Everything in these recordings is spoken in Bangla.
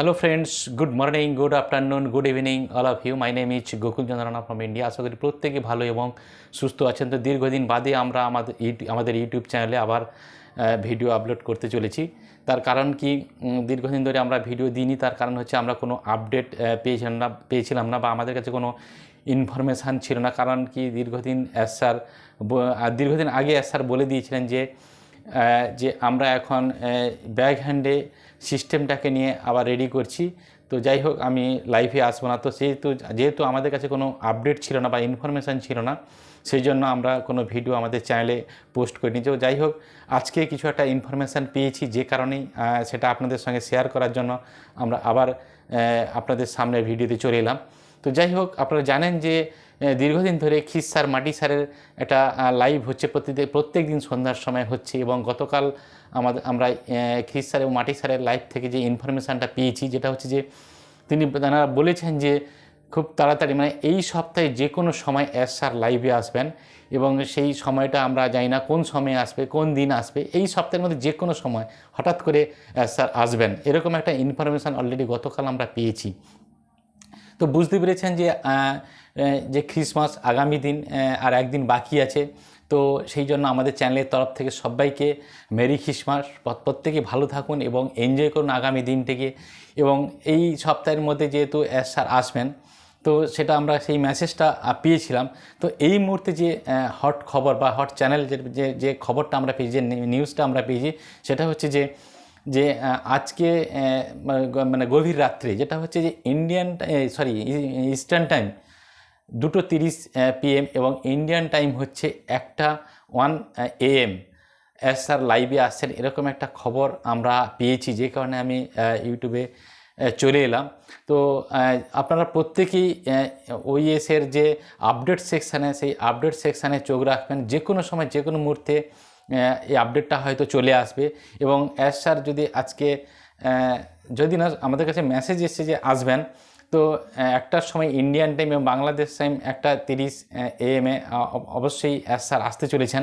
Hello friends good morning good afternoon good evening all of you my name is Gokul Chandrana from India আশা করি প্রত্যেকে ভালো এবং সুস্থ আছেন। তো দীর্ঘদিন বাদে আমরা আমাদের আমাদের ইউটিউব চ্যানেলে আবার ভিডিও আপলোড করতে চলেছি। তার কারণ কি? দীর্ঘদিন ধরে আমরা ভিডিও দিইনি। তার কারণ হচ্ছে আমরা কোনো আপডেট পেয়েছিলাম না পেয়েছিলাম না বা আমাদের কাছে কোনো ইনফরমেশান ছিল না। কারণ কি? দীর্ঘদিন এস স্যার দীর্ঘদিন আগে এস স্যার বলে দিয়েছিলেন যে যে আমরা এখন ব্যাক হ্যান্ডে সিস্টেমটাকে নিয়ে আবার রেডি করছি। তো যাই হোক, আমি লাইভে আসব না। তো সেহেতু, যেহেতু আমাদের কাছে কোনো আপডেট ছিল না বা ইনফরমেশান ছিল না সেই জন্য আমরা কোনো ভিডিও আমাদের চ্যানেলে পোস্ট করিনি। তো যাই হোক, আজকে কিছু একটা ইনফরমেশান পেয়েছি যে কারণেই সেটা আপনাদের সঙ্গে শেয়ার করার জন্য আমরা আবার আপনাদের সামনে ভিডিওতে চলে এলাম। তো যাই হোক, আপনারা জানেন যে দীর্ঘদিন ধরে খিস মাটি স্যারের একটা লাইভ হচ্ছে প্রতিদিন প্রত্যেক দিন সন্ধ্যার সময় হচ্ছে এবং গতকাল আমাদের আমরা খিস এবং মাটি স্যারের লাইভ থেকে যে ইনফরমেশানটা পেয়েছি, যেটা হচ্ছে যে তিনি তারা বলেছেন যে খুব তাড়াতাড়ি মানে এই সপ্তাহে যে কোনো সময় এস স্যার লাইভে আসবেন এবং সেই সময়টা আমরা জানি না কোন সময়ে আসবে, কোন দিন আসবে, এই সপ্তাহের মধ্যে যে কোনো সময় হঠাৎ করে এস স্যার আসবেন। এরকম একটা ইনফরমেশান অলরেডি গতকাল আমরা পেয়েছি। তো বুঝতে পেরেছেন যে যে খ্রিসমাস আগামী দিন আর একদিন বাকি আছে। তো সেই জন্য আমাদের চ্যানেলের তরফ থেকে সবাইকে মেরি খ্রিসমাস। প্র- প্রত্যেকে ভালো থাকুন এবং এনজয় করুন আগামী দিনটিকে এবং এই সপ্তাহের মধ্যে যেহেতু স্যার আসবেন, তো সেটা আমরা সেই মেসেজটা পেয়েছিলাম। তো এই মুহূর্তে যে হট খবর বা হট চ্যানেল যে- যে খবরটা আমরা পেয়েছি, যে নিউজটা আমরা পেয়েছি, সেটা হচ্ছে যে যে আজকে মানে গভীর রাত্রে যেটা হচ্ছে যে ইন্ডিয়ান সরি ইস্টার্ন টাইম দুটো তিরিশ পিএম এবং ইন্ডিয়ান টাইম হচ্ছে একটা ওয়ান এএম এস স্যার লাইভে আসছেন, এরকম একটা খবর আমরা পেয়েছি, যে কারণে আমি ইউটিউবে চলে এলাম। তো আপনারা প্রত্যেকেই ওইএসের যে আপডেট সেকশানে সেই আপডেট সেকশানে চোখ রাখবেন যে কোনো সময় যে কোনো মুহূর্তে এই আপডেটটা হয়তো চলে আসবে। এবং এস স্যার যদি আজকে যদি না, আমাদের কাছে মেসেজ এসছে যে আসবেন, তো একটার সময় ইন্ডিয়ান টাইম এবং বাংলাদেশ টাইম একটা তিরিশ এএম এ অবশ্যই এস স্যার আসতে চলেছেন।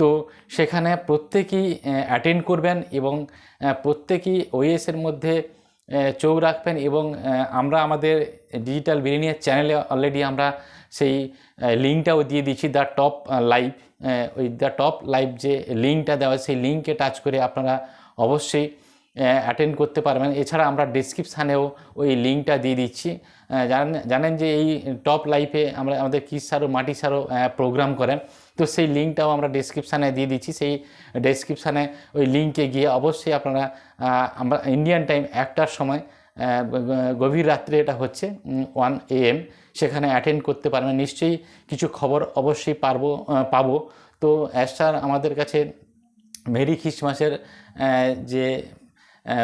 তো সেখানে প্রত্যেকেই অ্যাটেন্ড করবেন এবং প্রত্যেকেই ওএসের মধ্যে চোখ রাখবেন এবং আমরা আমাদের ডিজিটাল বিরিনিয়ার চ্যানেলে অলরেডি আমরা সেই লিঙ্কটাও দিয়ে দিচ্ছি দ্য টপ লাইভ ওই দ্য টপ লাইভ যে লিঙ্কটা দেওয়া সেই লিঙ্কে টাচ করে আপনারা অবশ্যই অ্যাটেন্ড করতে পারবেন। এছাড়া আমরা ডিসক্রিপশানেও ওই লিঙ্কটা দিয়ে দিচ্ছি। জানেন জানেন যে এই টপ লাইফে আমরা, আমাদের কিস সারও মাটি সারও প্রোগ্রাম করেন তো সেই লিঙ্কটাও আমরা ডিসক্রিপশানে দিয়ে দিচ্ছি। সেই ডেসক্রিপশানে ওই লিঙ্কে গিয়ে অবশ্যই আপনারা আমরা ইন্ডিয়ান টাইম একটার সময় গভীর রাত্রে এটা হচ্ছে ওয়ান এএম সেখানে অ্যাটেন্ড করতে পারবেন নিশ্চয়ই কিছু খবর অবশ্যই পারব পাবো। তো অ্যাস্টার আমাদের কাছে মেরি খ্রিসমাসের যে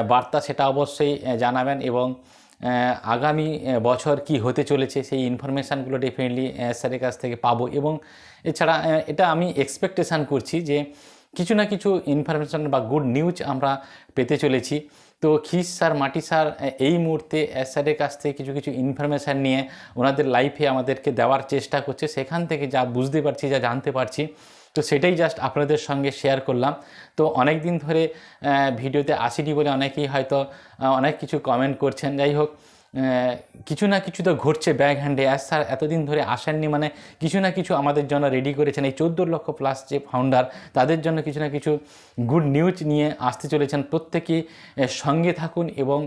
বার্তা সেটা অবশ্যই জানাবেন এবং আগামী বছর কি হতে চলেছে সেই ইনফরমেশানগুলো ডেফিনেটলি স্যারের কাছ থেকে পাবো এবং এছাড়া এটা আমি এক্সপেকটেশান করছি যে কিছু না কিছু ইনফরমেশান বা গুড নিউজ আমরা পেতে চলেছি। তো খিস স্যার, মাটি স্যার এই মুহূর্তে স্যারের কাছ থেকে কিছু কিছু ইনফরমেশান নিয়ে ওনাদের লাইফে আমাদেরকে দেওয়ার চেষ্টা করছে। সেখান থেকে যা বুঝতে পারছি, যা জানতে পারছি, তো সেটাই জাস্ট আপনাদের সঙ্গে শেয়ার করলাম। তো অনেক দিন ধরে ভিডিওতে আসিনি বলে অনেকেই হয়তো অনেক কিছু কমেন্ট করছেন। যাই হোক কিছু না কিছু তো ঘটছে ব্যাগ হ্যান্ডে। অ্যাজ স্যার, এতদিন ধরে আসেননি মানে কিছু না কিছু আমাদের জন্য রেডি করেছেন। এই চোদ্দ লক্ষ প্লাস যে ফাউন্ডার তাদের জন্য কিছু না কিছু গুড নিউজ নিয়ে আসতে চলেছেন। প্রত্যেকে সঙ্গে থাকুন এবং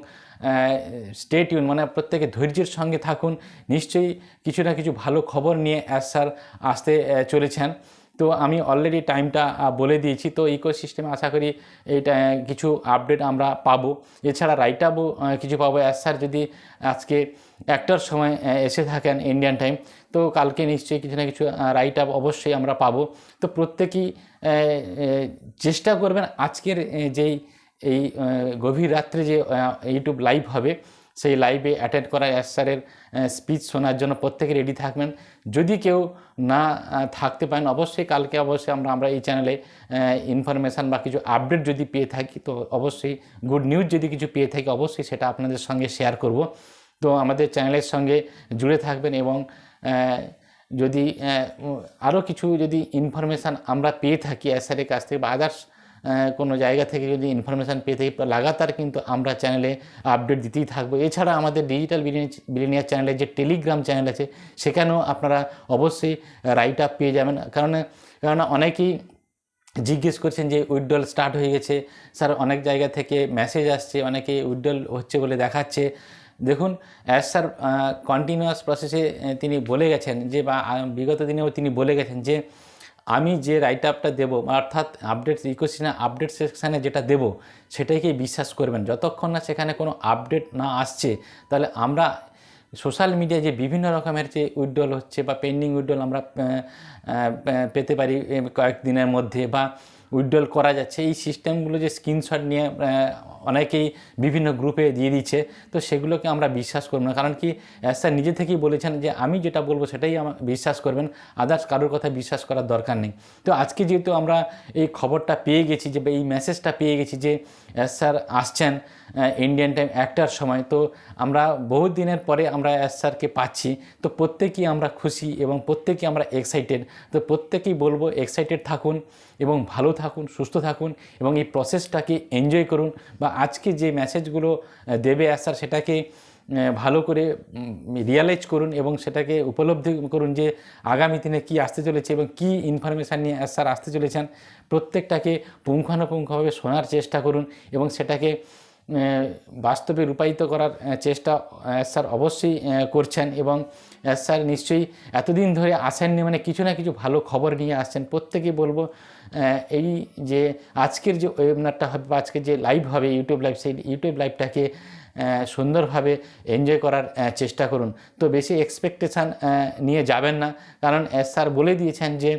স্টেট ইউন মানে প্রত্যেকে ধৈর্যের সঙ্গে থাকুন। নিশ্চয়ই কিছু না কিছু ভালো খবর নিয়ে অ্যাজ স্যার আসতে চলেছেন। তো আমি অলরেডি টাইমটা বলে দিয়েছি। তো ইকোসিস্টেমে আশা করি এইটা কিছু আপডেট আমরা পাবো। এছাড়া রাইট কিছু পাবো। অ্যাজ স্যার যদি আজকে একটার সময় এসে থাকেন ইন্ডিয়ান টাইম তো কালকে নিশ্চয়ই কিছু না কিছু রাইট আপ অবশ্যই আমরা পাবো। তো প্রত্যেকেই চেষ্টা করবেন আজকের যেই, এই গভীর রাত্রে যে ইউটিউব লাইভ হবে সেই লাইভে অ্যাটেন্ড করা এস স্যারের স্পিচ শোনার জন্য প্রত্যেকে রেডি থাকবেন। যদি কেউ না থাকতে পারেন, অবশ্যই কালকে অবশ্যই আমরা আমরা এই চ্যানেলে ইনফরমেশান বা কিছু আপডেট যদি পেয়ে থাকি, তো অবশ্যই গুড নিউজ যদি কিছু পেয়ে থাকি, অবশ্যই সেটা আপনাদের সঙ্গে শেয়ার করব। তো আমাদের চ্যানেলের সঙ্গে জুড়ে থাকবেন এবং যদি আরও কিছু যদি ইনফরমেশান আমরা পেয়ে থাকি এস স্যারের কাছ থেকে বা আদার্স কোনো জায়গা থেকে যদি ইনফরমেশান পেয়ে থাকি লাগাতার কিন্তু আমরা চ্যানেলে আপডেট দিতেই থাকব। এছাড়া আমাদের ডিজিটাল বিলিনিয়ার চ্যানেলে যে টেলিগ্রাম চ্যানেল আছে, সেখানেও আপনারা অবশ্যই রাইট আপ পেয়ে যাবেন। কারণ কারণ অনেকেই জিজ্ঞেস করছেন যে উইথড্রল স্টার্ট হয়ে গেছে। স্যার, অনেক জায়গা থেকে মেসেজ আসছে, অনেকে উইথড্রল হচ্ছে বলে দেখাচ্ছে। দেখুন অ্যাজ স্যার কন্টিনিউয়াস প্রসেসে তিনি বলে গেছেন যে বা বিগত দিনেও তিনি বলে গেছেন যে আমি যে রাইট আপটা দেবো, অর্থাৎ আপডেট ইকোসিস্টেমে আপডেট সেকশানে যেটা দেব, সেটাকেই বিশ্বাস করবেন। যতক্ষণ না সেখানে কোনো আপডেট না আসছে, তাহলে আমরা সোশ্যাল মিডিয়ায় যে বিভিন্ন রকমের যে উইডল হচ্ছে বা পেন্ডিং উইডল আমরা পেতে পারি কয়েক কয়েকদিনের মধ্যে বা উইথড্রল করা যাচ্ছে। এই সিস্টেমগুলো যে স্ক্রিনশট নিয়ে অনেকেই বিভিন্ন গ্রুপে দিয়ে দিচ্ছে, তো সেগুলোকে আমরা বিশ্বাস করব না। কারণ কি স্যার নিজে থেকেই বলেছেন যে আমি যেটা বলব সেটাই আমার বিশ্বাস করবেন আদার্স কারোর কথা বিশ্বাস করার দরকার নেই। তো আজকে যেহেতু আমরা এই খবরটা পেয়ে গেছি যে এই মেসেজটা পেয়ে গেছি যে স্যার আসছেন ইন্ডিয়ান টাইম একটার সময়। তো আমরা বহু দিনের পরে আমরা এস স্যারকে পাচ্ছি। তো প্রত্যেকেই আমরা খুশি এবং প্রত্যেকেই আমরা এক্সাইটেড তো প্রত্যেকেই বলব এক্সাইটেড থাকুন এবং ভালো থাকুন, সুস্থ থাকুন এবং এই প্রসেসটাকে এনজয় করুন বা আজকে যে মেসেজগুলো দেবে এস স্যার সেটাকে ভালো করে রিয়ালাইজ করুন এবং সেটাকে উপলব্ধি করুন যে আগামী দিনে কি আসতে চলেছে এবং কি ইনফরমেশান নিয়ে স্যার আসতে চলেছেন। প্রত্যেকটাকে পুঙ্খানুপুঙ্খভাবে শোনার চেষ্টা করুন এবং সেটাকে বাস্তবে রূপায়িত করার চেষ্টা স্যার অবশ্যই করছেন এবং স্যার নিশ্চয়ই এতদিন ধরে আসেননি মানে কিছু না কিছু ভালো খবর নিয়ে আসছেন। প্রত্যেকেই বলব এই যে আজকের যে ওয়েবিনারটা হবে বা আজকের যে লাইভ হবে ইউটিউব লাইভ সেই ইউটিউব লাইভটাকে সুন্দরভাবে এনজয় করার চেষ্টা করুন। তো বেশি এক্সপেকটেশান নিয়ে যাবেন না। কারণ স্যার বলে দিয়েছেন যে,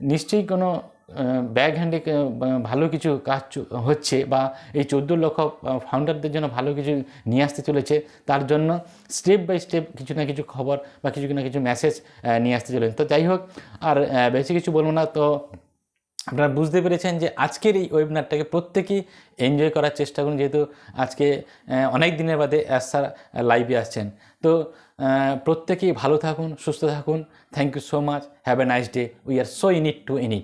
নিশ্চয়ই কোনো ব্যাক হ্যান্ডে ভালো কিছু কাজ হচ্ছে বা এই চোদ্দ লক্ষ ফাউন্ডারদের জন্য ভালো কিছু নিয়ে আসতে চলেছে, তার জন্য স্টেপ বাই স্টেপ কিছু না কিছু খবর বা কিছু না কিছু মেসেজ নিয়ে আসতে চলেছে। তো যাই হোক, আর বেশি কিছু বলব না। তো আপনারা বুঝতে পেরেছেন যে আজকের এই ওয়েবিনারটাকে প্রত্যেকেই এনজয় করার চেষ্টা করুন, যেহেতু আজকে অনেক দিনের বাদে অ্যাজ স্যার লাইভে আসছেন। তো প্রত্যেকেই ভালো থাকুন, সুস্থ থাকুন। Thank you so much have a nice day we are so in it to in it